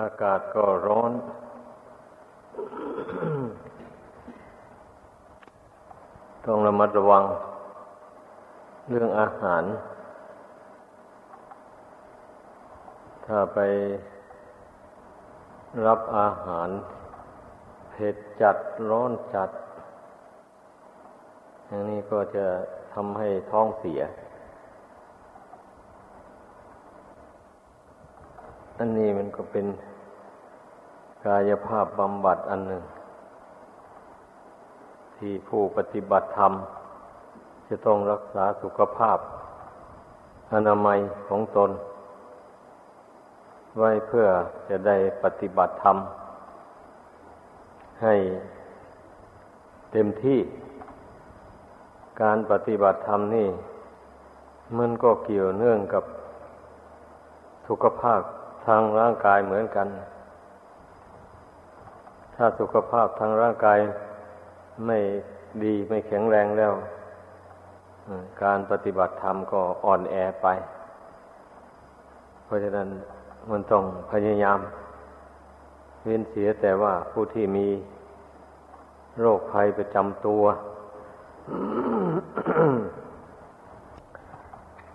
อากาศก็ร้อน ต้องระมัดระวัง เรื่องอาหาร ถ้าไปรับอาหาร เผ็ดจัดร้อนจัด อย่างนี้ก็จะทำให้ท้องเสีย อันนี้มันก็เป็นกายภาพบำบัดอันหนึ่ง ที่ผู้ปฏิบัติธรรม จะต้องรักษาสุขภาพ อนามัยของตน ไว้เพื่อจะได้ปฏิบัติธรรม ให้เต็มที่ การปฏิบัติธรรมนี่ มันก็เกี่ยวเนื่องกับสุขภาพ ทางร่างกายเหมือนกัน ถ้าสุขภาพทางร่างกายไม่ดีไม่แข็งแรงแล้ว การปฏิบัติธรรมก็อ่อนแอไป เพราะฉะนั้นมันต้องพยายาม เว้นเสียแต่ว่าผู้ที่มีโรคภัยประจำตัว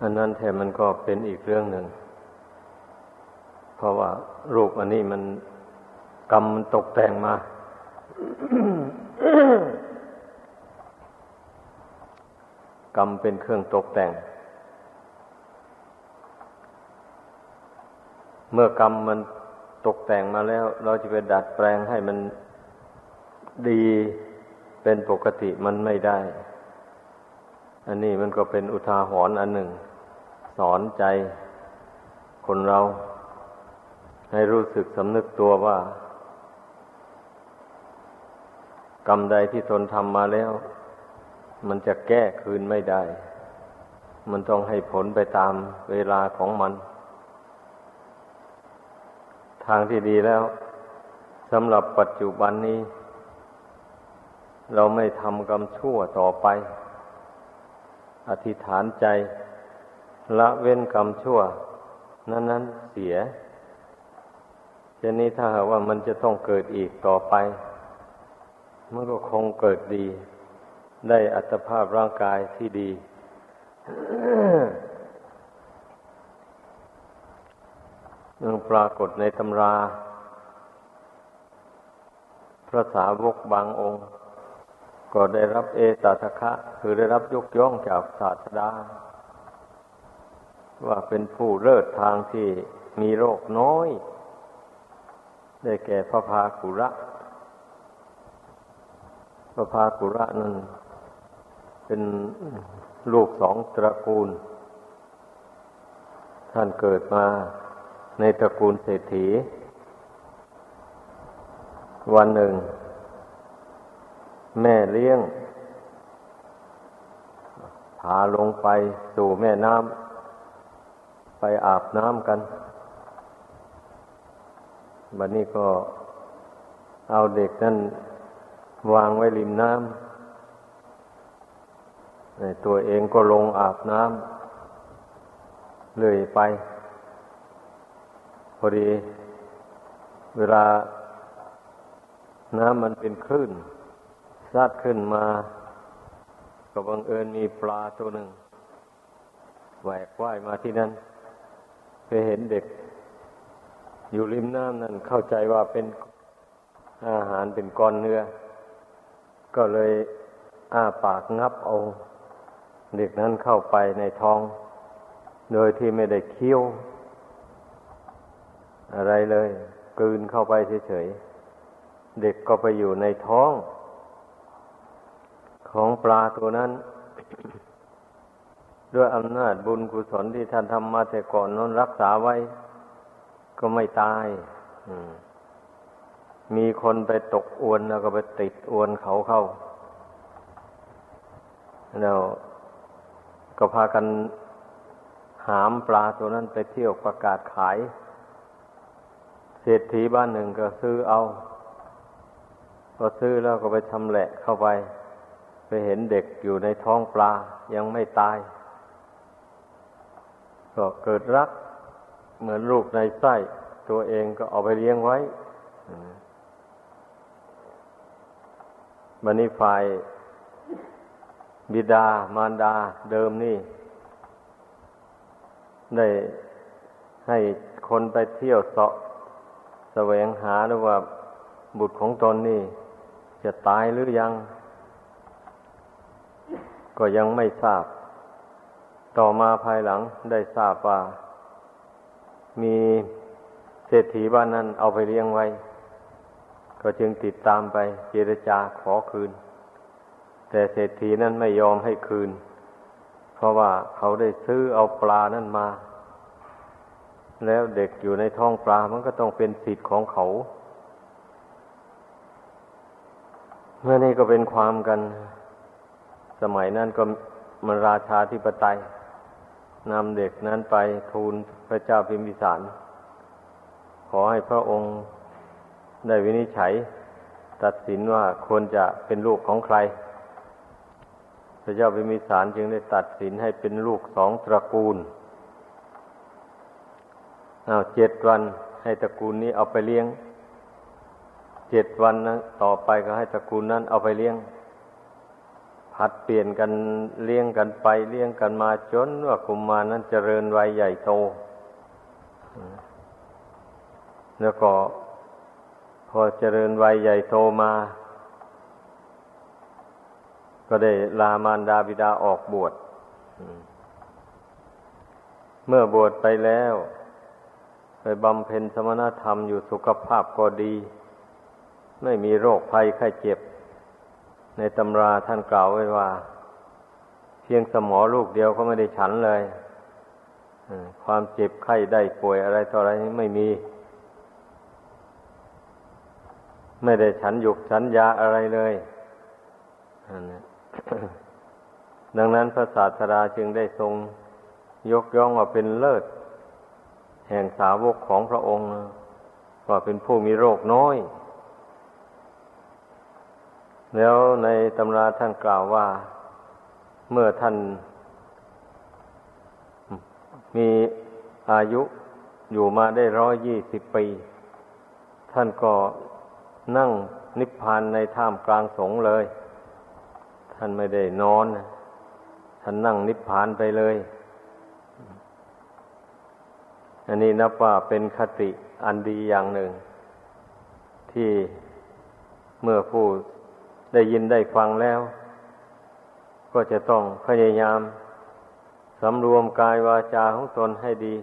อันนั้นแทนมันก็เป็นอีกเรื่องหนึ่ง เพราะว่ารูปอันนี้มันกรรมมันตกแต่งมา กรรมเป็นเครื่องตกแต่ง เมื่อกรรมมันตกแต่งมาแล้ว เราจะไปดัดแปลงให้มันดีเป็นปกติมันไม่ได้ อันนี้มันก็เป็นอุทาหรณ์อันหนึ่ง สอนใจคนเรา ให้รู้สึกสำนึกตัวว่า กรรมใดที่ตนทำมาแล้ว มันจะแก้คืนไม่ได้ มันต้องให้ผลไปตามเวลาของมัน ทางที่ดีแล้วสำหรับปัจจุบันนี้ เราไม่ทำกรรมชั่วต่อไป อธิษฐานใจ ละเว้นกรรมชั่ว นั้นนั้นเสีย ช่นนี้ถ้าหากว่ามันจะต้องเกิดอีกต่อไป มันก็คงเกิดดี ได้อัตภาพร่างกายที่ดีมันปรากฏในตำรา พระสาวกบางองค์ ก็ได้รับเอตตะคะ คือได้รับยกย่องจากศาสดา ว่าเป็นผู้เลิศทางที่มีโรคน้อย ได้แก่พระพากุระพระพากุระนั้นเป็นลูกสองตระกูล ท่านเกิดมาในตระกูลเศรษฐี วันหนึ่ง แม่เลี้ยงพาลงไปสู่แม่น้ำไปอาบน้ำกัน บัดนี้ก็เอาเด็กนั่นวางไว้ริมน้ำตัวเองก็ลงอาบน้ำเลยไป พอดี เวลาน้ำมันเป็นคลื่นซัดขึ้นมา ก็บังเอิญมีปลาตัวหนึ่งแหวกว่ายมาที่นั่นไปเห็นเด็ก อยู่ริมน้ำนั่นเข้าใจว่าเป็นอาหารเป็นก้อนเนื้อ ก็เลยอ้าปากงับเอาเด็กนั้นเข้าไปในท้อง โดยที่ไม่ได้เคี้ยว อะไรเลย กลืนเข้าไปเฉยๆ เด็กก็ไปอยู่ในท้อง ของปลาตัวนั้น ด้วยอำนาจบุญกุศลที่ท่านทำมาแต่ก่อนนั้นรักษาไว้ ก็ไม่ตายมีคนไปตกอวนแล้วก็ไปติดอวนเขาเข้า แล้วก็พากันหามปลาตัวนั้นไปเที่ยวประกาศขาย เศรษฐีบ้านหนึ่งก็ซื้อเอาก็ซื้อแล้วก็ไปชำแหละเข้าไป ไปเห็นเด็กอยู่ในท้องปลายังไม่ตาย ก็เกิดรัก เหมือนลูกในไส้ตัวเองก็เอาไปเลี้ยงไว้บันนี้ฝ่ายบิดามารดาเดิมนี่ ได้ให้คนไปเที่ยวเสาะแสวงหาหรือว่าบุตรของตนนี่ จะตายหรือยัง ก็ยังไม่ทราบ ต่อมาภายหลังได้ทราบว่า มีเศรษฐีบ้านนั้นเอาไปเลี้ยงไว้ ก็จึงติดตามไปเจรจาขอคืน แต่เศรษฐีนั้นไม่ยอมให้คืน เพราะว่าเขาได้ซื้อเอาปลานั้นมา แล้วเด็กอยู่ในท้องปลามันก็ต้องเป็นสิทธิ์ของเขาเมื่อนี้ก็เป็นความกัน สมัยนั้นก็มันราชาธิปไตย นำเด็กนั้นไปทูลพระเจ้าพิมพิสาร ขอให้พระองค์ได้วินิจฉัย ตัดสินว่าควรจะเป็นลูกของใคร พระเจ้าพิมพิสารจึงได้ตัดสินให้เป็นลูกสองตระกูลเอาเจ็ดวันให้ตระกูลนี้เอาไปเลี้ยง เจ็ดวันนะต่อไปก็ให้ตระกูลนั้นเอาไปเลี้ยง ผัดเปลี่ยนกันเลี้ยงกันไปเลี้ยงกันมาจนว่ากุมมารนั้นเจริญวัยใหญ่โต แล้วก็ พอเจริญวัยใหญ่โตมา ก็ได้ลามารดาบิดาออกบวชเมื่อบวชไปแล้ว ไปบำเพ็ญสมณธรรมอยู่สุขภาพก็ดี ไม่มีโรคภัยไข้เจ็บ ในตำราท่านกล่าวไว้ว่า เพียงสมอลูกเดียวก็ไม่ได้ฉันเลยความเจ็บไข้ได้ป่วยอะไรต่ออะไรไม่มี ไม่ได้ฉันหยุกฉันยาอะไรเลยดังนั้นพระศาสดาจึงได้ทรงยกย่องว่าเป็นเลิศ แห่งสาวกของพระองค์ว่าเป็นผู้มีโรคน้อย แล้วในตำราท่านกล่าวว่า เมื่อท่าน มีอายุอยู่มาได้ร้อยยี่สิบปี ท่านก็นั่งนิพพานในท่ามกลางสงเลย ท่านไม่ได้นอน ท่านนั่งนิพพานไปเลย อันนี้นับว่าเป็นคติอันดีอย่างหนึ่ง ที่เมื่อผู้ ได้ยินได้ฟังแล้ว ก็จะต้องพยายามสำรวมกายวาจาของตนให้ดี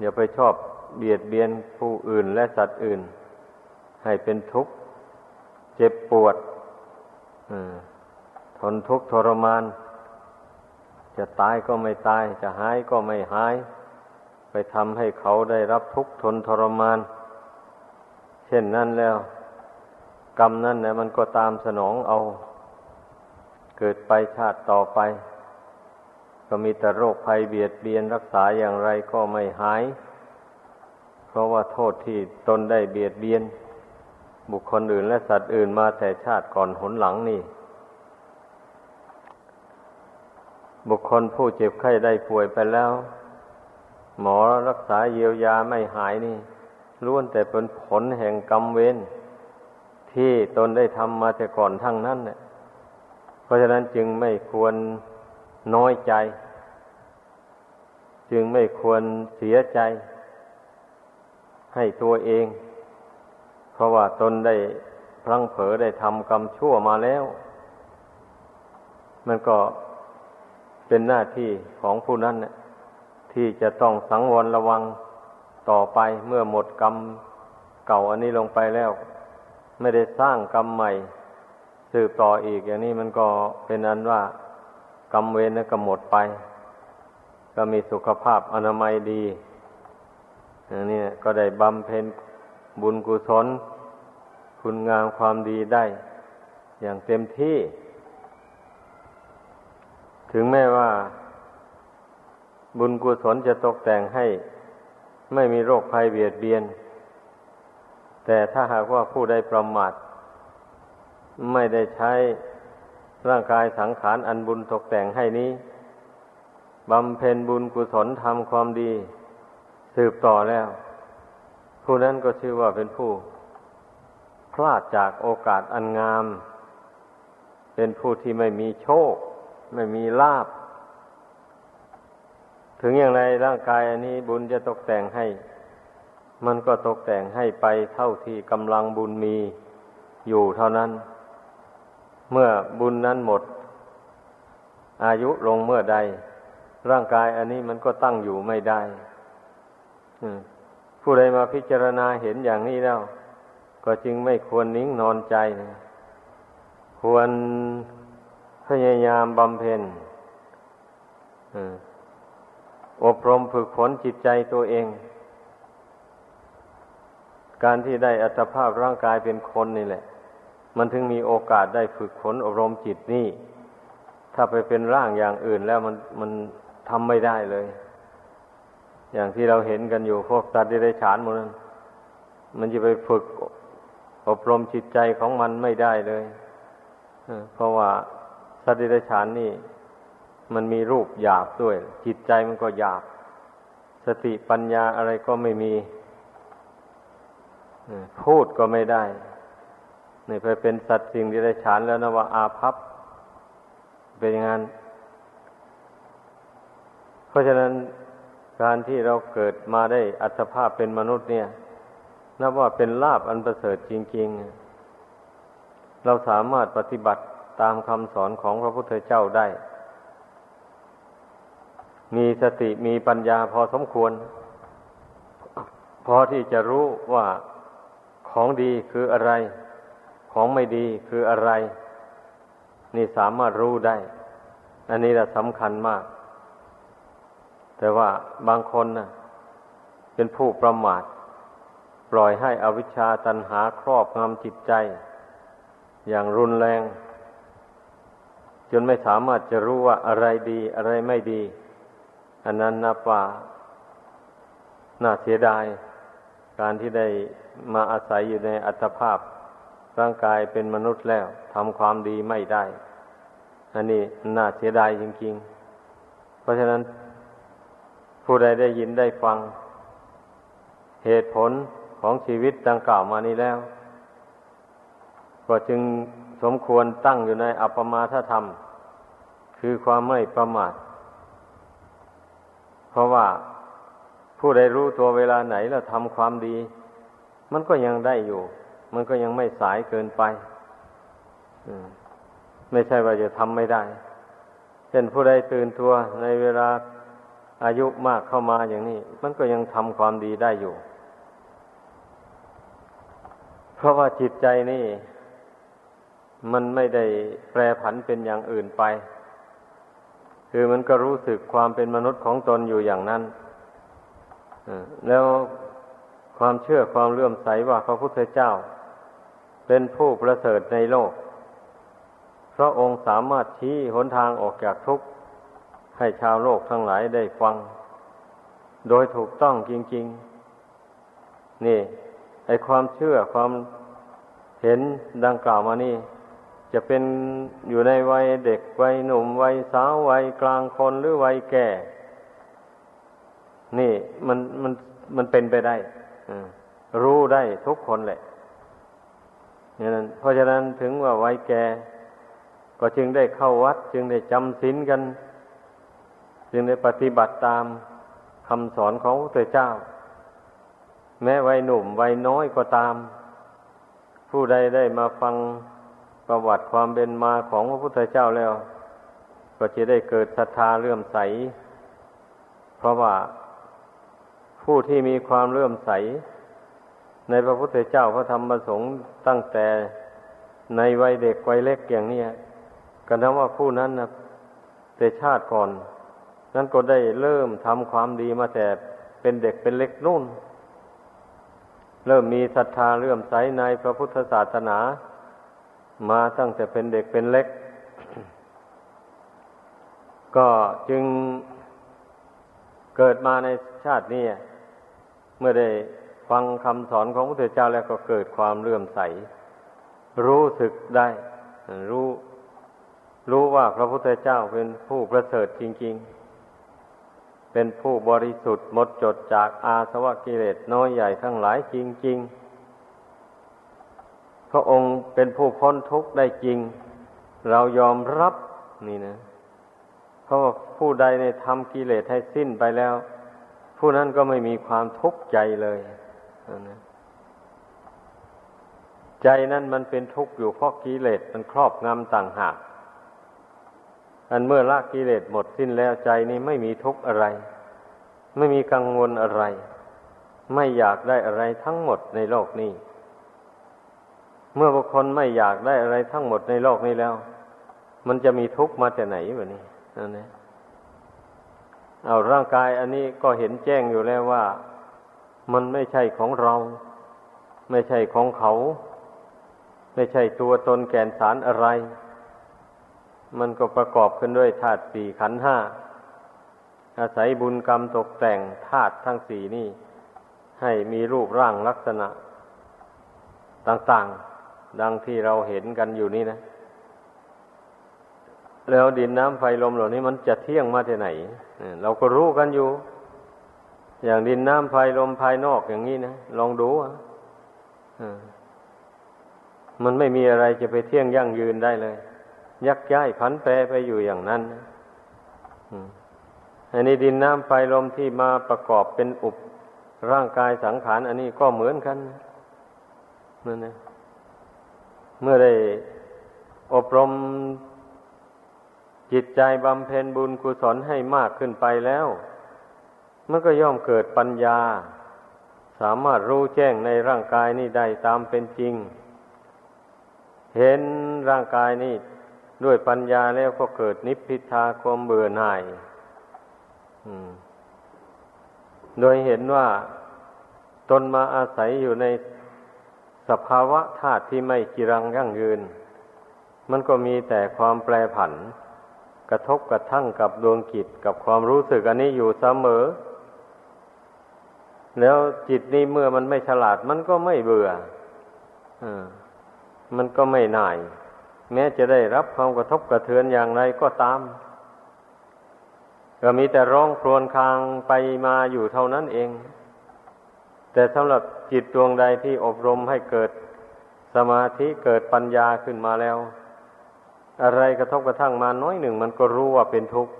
อย่าไปชอบเบียดเบียนผู้อื่นและสัตว์อื่น ให้เป็นทุกข์ เจ็บปวดทนทุกข์ทรมาน จะตายก็ไม่ตาย จะหายก็ไม่หาย ไปทำให้เขาได้รับทุกข์ทนทรมาน เช่นนั้นแล้ว กรรมนั่นนะมันก็ตามสนองเอา เกิดไปชาติต่อไป ก็มีแต่โรคภัยเบียดเบียนรักษาอย่างไรก็ไม่หาย เพราะว่าโทษที่ตนได้เบียดเบียน บุคคลอื่นและสัตว์อื่นมาแต่ชาติก่อนหนหลังนี่ บุคคลผู้เจ็บไข้ได้ป่วยไปแล้ว หมอรักษาเยียวยาไม่หายนี่ล้วนแต่เป็นผลแห่งกรรมเวร ที่ตนได้ทำมาแต่ก่อนทั้งนั้นเนี่ยเพราะฉะนั้นจึงไม่ควรน้อยใจ จึงไม่ควรเสียใจ ให้ตัวเอง เพราะว่าตนได้พลังเผลอได้ทำกรรมชั่วมาแล้ว มันก็เป็นหน้าที่ของผู้นั้นเนี่ยที่จะต้องสังวรระวังต่อไปเมื่อหมดกรรมเก่าอันนี้ลงไปแล้ว ไม่ได้สร้างกรรมใหม่ สืบต่ออีกอย่างนี้มันก็เป็นอันว่ากรรมเวรนั้นก็หมดไป ก็มีสุขภาพอนามัยดีอย่างนี้ก็ได้บำเพ็ญบุญกุศล คุณงามความดีได้ อย่างเต็มที่ ถึงแม้ว่า บุญกุศลจะตกแต่งให้ ไม่มีโรคภัยเบียดเบียน แต่ถ้าหากว่าผู้ใดประมาทไม่ได้ใช้ร่างกายสังขารอันบุญตกแต่งให้นี้บำเพ็ญบุญกุศลทำความดี สืบต่อแล้ว ผู้นั้นก็ชื่อว่าเป็นผู้ พลาดจากโอกาสอันงาม เป็นผู้ที่ไม่มีโชค ไม่มีลาบ ถึงอย่างไรร่างกายอันนี้บุญจะตกแต่งให้ มันก็ตกแต่งให้ไปเท่าที่กำลังบุญมีอยู่เท่านั้น เมื่อบุญนั้นหมด อายุลงเมื่อใด ร่างกายอันนี้มันก็ตั้งอยู่ไม่ได้ผู้ใดมาพิจารณาเห็นอย่างนี้แล้ว ก็จึงไม่ควรนิ่งนอนใจนะควรพยายามบำเพ็ญอบรมฝึกฝนจิตใจตัวเอง การที่ได้อัตภาพร่างกายเป็นคนนี่แหละ มันถึงมีโอกาสได้ฝึกฝนอบรมจิตนี่ ถ้าไปเป็นร่างอย่างอื่นแล้วมันมันทำไม่ได้เลย อย่างที่เราเห็นกันอยู่พวกสัตว์ที่ได้ฉานหมดนั้น มันจะไปฝึกอบรมจิตใจของมันไม่ได้เลยเพราะว่าสัตว์ที่ได้ฉานนี่ มันมีรูปหยาบด้วย จิตใจมันก็หยาบ สติปัญญาอะไรก็ไม่มี พูดก็ไม่ได้นี่ไปเป็นสัตว์สิ่งที่ได้ฉานแล้วนะว่าอาภัพเป็นอย่างนั้น เพราะฉะนั้นการที่เราเกิดมาได้อัตภาพเป็นมนุษย์เนี่ย นับว่าเป็นลาบอันประเสริฐจริง ๆ เราสามารถปฏิบัติตามคำสอนของพระพุทธเจ้าได้ มีสติมีปัญญาพอสมควร พอที่จะรู้ว่า ของดีคืออะไร ของไม่ดีคืออะไร นี่สามารถรู้ได้ อันนี้แหละสำคัญมาก แต่ว่าบางคนนะ่ะเป็นผู้ประมาท ปล่อยให้อวิชชาตันหาครอบงำจิตใจ อย่างรุนแรง จนไม่สามารถจะรู้ว่าอะไรดีอะไรไม่ดี อันนั้นนับว่าน่าเสียดาย การที่ได้มาอาศัยอยู่ในอัตภาพ ร่างกายเป็นมนุษย์แล้วทำความดีไม่ได้ อันนี้น่าเสียดายจริง ๆ เพราะฉะนั้น ผู้ใดได้ยินได้ฟัง เหตุผลของชีวิตดังกล่าวมานี้แล้ว ก็จึงสมควรตั้งอยู่ในอัปปมาทธรรม คือความไม่ประมาท เพราะว่า ผู้ใดรู้ตัวเวลาไหนแล้วทำความดี มันก็ยังได้อยู่ มันก็ยังไม่สายเกินไปไม่ใช่ว่าจะทำไม่ได้ เช่นผู้ใดตื่นตัวในเวลาอายุมากเข้ามาอย่างนี้ มันก็ยังทำความดีได้อยู่ เพราะว่าจิตใจนี่ มันไม่ได้แปรผันเป็นอย่างอื่นไป คือมันก็รู้สึกความเป็นมนุษย์ของตนอยู่อย่างนั้น แล้วความเชื่อความเลื่อมใสว่าพระพุทธเจ้า เป็นผู้ประเสริฐในโลก พระองค์สามารถชี้หนทางออกจากทุกข์ ให้ชาวโลกทั้งหลายได้ฟัง โดยถูกต้องจริง ๆ นี่ ไอความเชื่อความเห็นดังกล่าวมานี่ จะเป็นอยู่ในวัยเด็กวัยหนุ่มวัยสาววัยกลางคนหรือวัยแก่ นี่มันมันมันเป็นไปได้รู้ได้ทุกคนแหละนี่นั้นเพราะฉะนั้นถึงว่าไวัยแกก็จึงได้เข้าวัด จึงได้จำศีลกัน จึงได้ปฏิบัติตามคำสอนของพระเจ้า แม้วัยหนุ่มวัยน้อยก็ตาม ผู้ใดได้มาฟังประวัติความเป็นมาของพระพุทธเจ้าแล้ว ก็จะได้เกิดศรัทธาเลื่อมใส เพราะว่า ผู้ที่มีความเลื่อมใส ในพระพุทธเจ้าพระธรรมประสงค์ตั้งแต่ในวัยเด็กวัยเล็กอย่างนี้กันทั้งว่าผู้นั้นนะแต่ชาติก่อน นั้นก็ได้เริ่มทำความดีมาแต่เป็นเด็กเป็นเล็กนุ่น เริ่มมีศรัทธาเลื่อมใสในพระพุทธศาสนา มาตั้งแต่เป็นเด็กเป็นเล็ก ก็จึงเกิดมาในชาตินี้ เมื่อได้ฟังคำสอนของพระพุทธเจ้าแล้วก็เกิดความเลื่อมใส รู้สึกได้ รู้ รู้ว่าพระพุทธเจ้าเป็นผู้ประเสริฐจริง ๆ เป็นผู้บริสุทธิ์หมดจดจากอาสวะกิเลสน้อยใหญ่ทั้งหลายจริง ๆ พระองค์เป็นผู้พ้นทุกข์ได้จริง เรายอมรับนี่นะ เพราะว่าผู้ใดในทำกิเลสให้สิ้นไปแล้ว ผู้นั้นก็ไม่มีความทุกข์ใจเลยนะใจนั้นมันเป็นทุกข์อยู่เพราะกิเลสมันครอบงำต่างหาก อันเมื่อละกิเลสหมดสิ้นแล้วใจนี้ไม่มีทุกข์อะไร ไม่มีกังวลอะไร ไม่อยากได้อะไรทั้งหมดในโลกนี้ เมื่อบุคคลไม่อยากได้อะไรทั้งหมดในโลกนี้แล้ว มันจะมีทุกข์มาจากไหนแบบนี้นั่นเอง เอาร่างกายอันนี้ก็เห็นแจ้งอยู่แล้วว่า มันไม่ใช่ของเรา ไม่ใช่ของเขา ไม่ใช่ตัวตนแก่นสารอะไร มันก็ประกอบขึ้นด้วยธาตุสี่ขันห้าอาศัยบุญกรรมตกแต่งธาตุทั้งสี่นี่ ให้มีรูปร่างลักษณะ ต่างๆ ดังที่เราเห็นกันอยู่นี่นะ แล้วดินน้ำไฟลมเหล่านี้มันจะเที่ยงมาที่ไหนเราก็รู้กันอยู่ อย่างดินน้ำไฟลมภายนอกอย่างนี้นะลองดูอะมันไม่มีอะไรจะไปเที่ยงยั่งยืนได้เลย ยักย้ายผันแปรไปอยู่อย่างนั้นอันนี้ดินน้ำไฟลมที่มาประกอบเป็นอุปร่างกายสังขาร อันนี้ก็เหมือนกันนั่นนะเมื่อได้อบรม จิตใจบำเพ็ญบุญกุศลให้มากขึ้นไปแล้ว มันก็ย่อมเกิดปัญญา สามารถรู้แจ้งในร่างกายนี้ได้ตามเป็นจริง เห็นร่างกายนี้ด้วยปัญญาแล้วก็เกิดนิพพิทาความเบื่อหน่ายโดยเห็นว่าตนมาอาศัยอยู่ในสภาวะธาตุที่ไม่จีรังยั่งยืน มันก็มีแต่ความแปรผัน กระทบกระทั่งกับดวงจิตกับความรู้สึกอันนี้อยู่เสมอ แล้วจิตนี้เมื่อมันไม่ฉลาดมันก็ไม่เบื่ออมันก็ไม่น่าย แม้จะได้รับความกระทบกระเทือนอย่างไรก็ตาม ก็มีแต่ร้องครวญครางไปมาอยู่เท่านั้นเอง แต่สำหรับจิตดวงใดที่อบรมให้เกิดสมาธิเกิดปัญญาขึ้นมาแล้ว อะไรกระทบกระทั่งมาน้อยหนึ่ง มันก็รู้ว่าเป็นทุกข์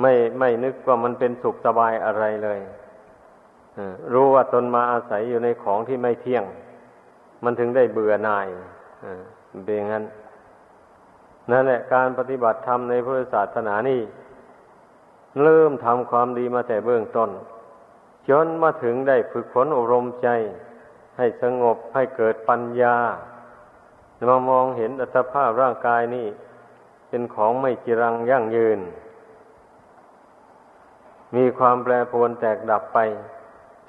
ไม่ไม่นึกว่ามันเป็นสุขสบายอะไรเลยรู้ว่าตนมาอาศัยอยู่ในของที่ไม่เที่ยง มันถึงได้เบื่อหน่ายเป็นอย่างนั้นนั่นแหละการปฏิบัติธรรมในพุทธศาสนานี่ เริ่มทำความดีมาแต่เบื้องต้น จนมาถึงได้ฝึกฝนอบรมใจ ให้สงบให้เกิดปัญญา มามองเห็นอัตภาพร่างกายนี่เป็นของไม่จีรังยั่งยืน มีความแปรปรวนแตกดับไป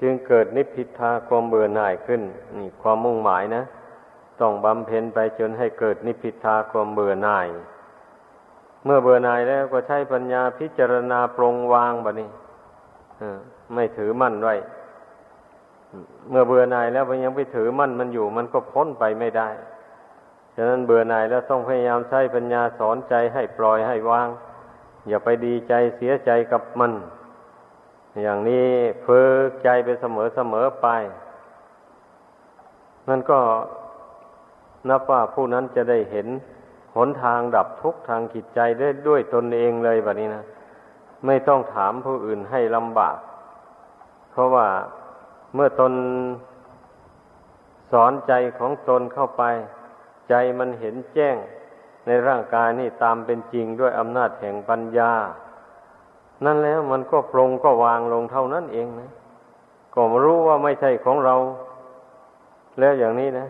จึงเกิดนิพพิทาความเบื่อหน่ายขึ้น นี่ความมุ่งหมายนะ ต้องบำเพ็ญไปจนให้เกิดนิพพิทาความเบื่อหน่าย เมื่อเบื่อหน่ายแล้วก็ใช้ปัญญาพิจารณาปรงวางบะนี้ไม่ถือมั่นไว้เมื่อเบื่อหน่ายแล้วมันยังไปถือมั่นมันอยู่ มันก็พ้นไปไม่ได้ ฉะนั้นเบื่อหน่ายแล้วต้องพยายามใช้ปัญญาสอนใจให้ปล่อยให้วาง อย่าไปดีใจเสียใจกับมัน อย่างนี้ฝึกใจไปเสมอเสมอไป นั่นก็นับว่าผู้นั้นจะได้เห็นหนทางดับทุกข์ทางจิตใจได้ด้วยตนเองเลยแบบนี้นะ ไม่ต้องถามผู้อื่นให้ลำบาก เพราะว่าเมื่อตนสอนใจของตนเข้าไป ใจมันเห็นแจ้งในร่างกายนี่ตามเป็นจริงด้วยอำนาจแห่งปัญญา นั่นแล้วมันก็ปรงก็วางลงเท่านั้นเองนะ ก็รู้ว่าไม่ใช่ของเรา แล้วอย่างนี้นะ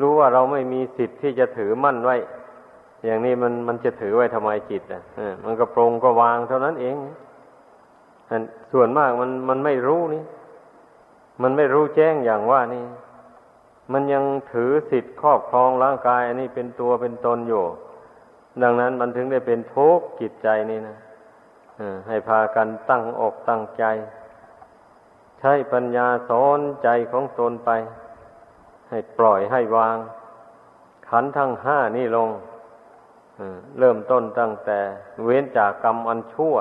รู้ว่าเราไม่มีสิทธิ์ที่จะถือมั่นไว้ อย่างนี้มันมันจะถือไว้ทำไมจิตอะมันก็ปรงก็วางเท่านั้นเองส่วนมากมันมันไม่รู้นี่ มันไม่รู้แจ้งอย่างว่านี่ มันยังถือสิทธิ์ครอบครองร่างกาย อันนี้เป็นตัวเป็นตนอยู่ ดังนั้นมันถึงได้เป็นทุกข์จิตใจนี่นะให้พากันตั้งอกตั้งใจ ใช้ปัญญาสอนใจของตนไป ให้ปล่อยให้วาง ขันทั้งห้านี่ลงเริ่มต้นตั้งแต่เว้นจากกรรมอันชั่ว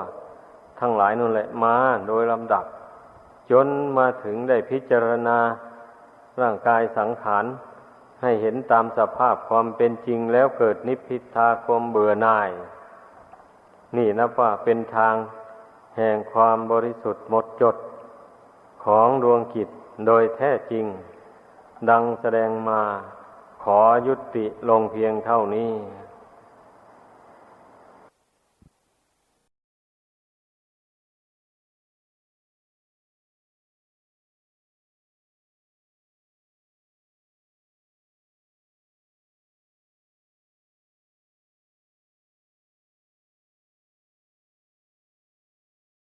ทั้งหลายนั่นแหละมาโดยลำดับ จนมาถึงได้พิจารณา ร่างกายสังขารให้เห็นตามสภาพความเป็นจริงแล้วเกิดนิพพิทาความเบื่อหน่าย นี่นะว่าเป็นทางแห่งความบริสุทธิ์หมดจดของดวงกิจโดยแท้จริง ดังแสดงมาขอยุติลงเพียงเท่านี้